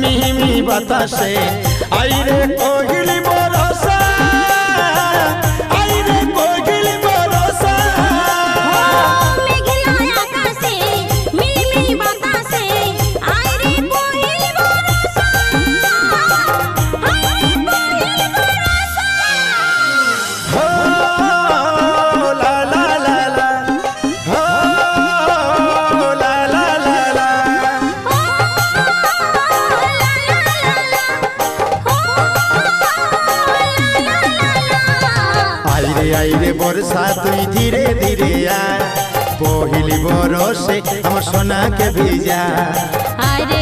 মিহি মিহি বাতাসে। আইরে কোহিলি বড় আইরে আইরে বর্ষা তুই ধীরে ধীরে আয়। পহিলি বরসে আমার সোনাকে ভিজা। আরে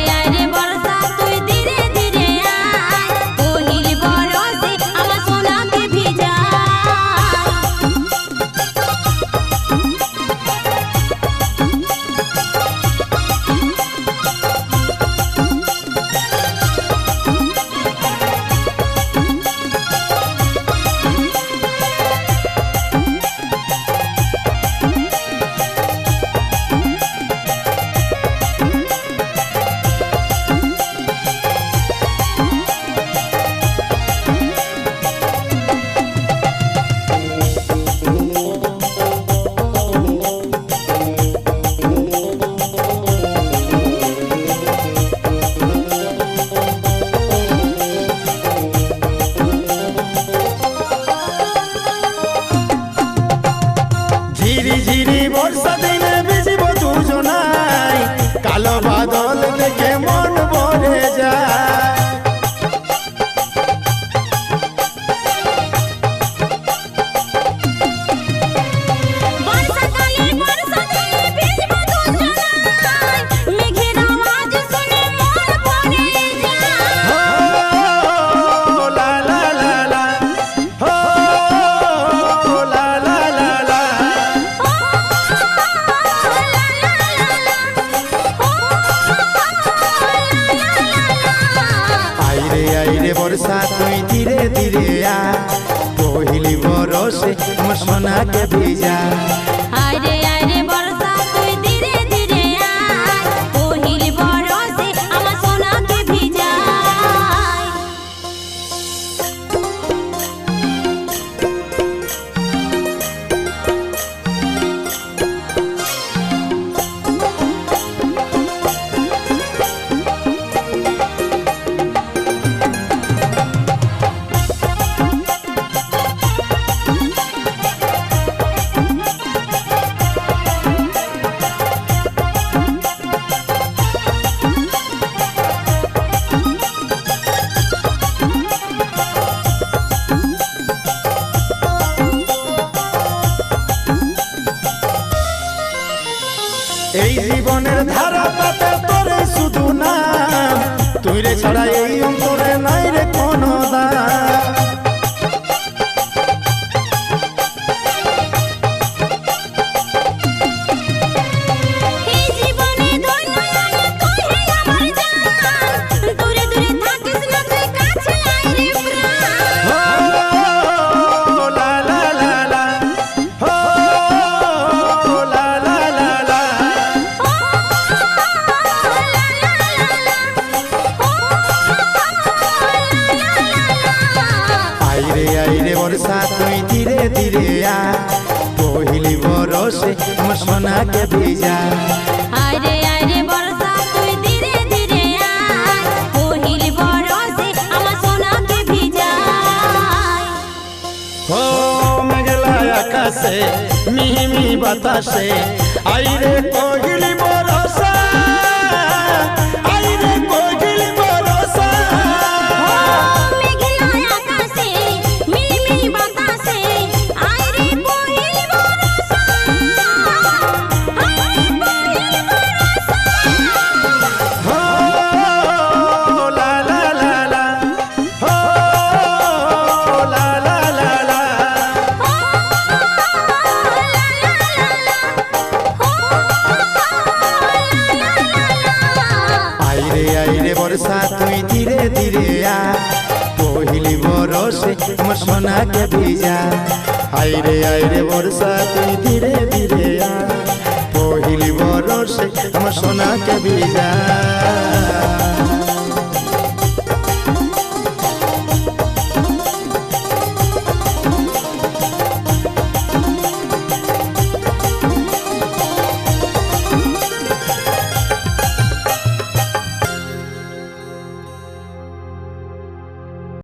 আইরে বর্ষা তুই ধীরে ধীরে আ পহিলি বরসে আমার সোনাকে ভিজা ছাড়া এই আইরে আইরে বর্ষা তুই ধীরে ধীরে আ। পহিলি বরসে আমার সোনাকে ভিজা। আরে আরে বর্ষা তুই ধীরে ধীরে আয় কোহিল বরসে আমার সোনাকে ভিজায় ও মেঘলা আকাশে মিহিমি বাতাসে আইরে কোকিলি বরসা আইরে আইরে বর্ষা, তুই ধীরে ধীরে আ। বরসে আমার সোনাকে ভিজা। আইরে আইরে বর্ষা, তুই ধীরে ধীরে আ। পহিলি বরসে আমার সোনাকে ভিজা।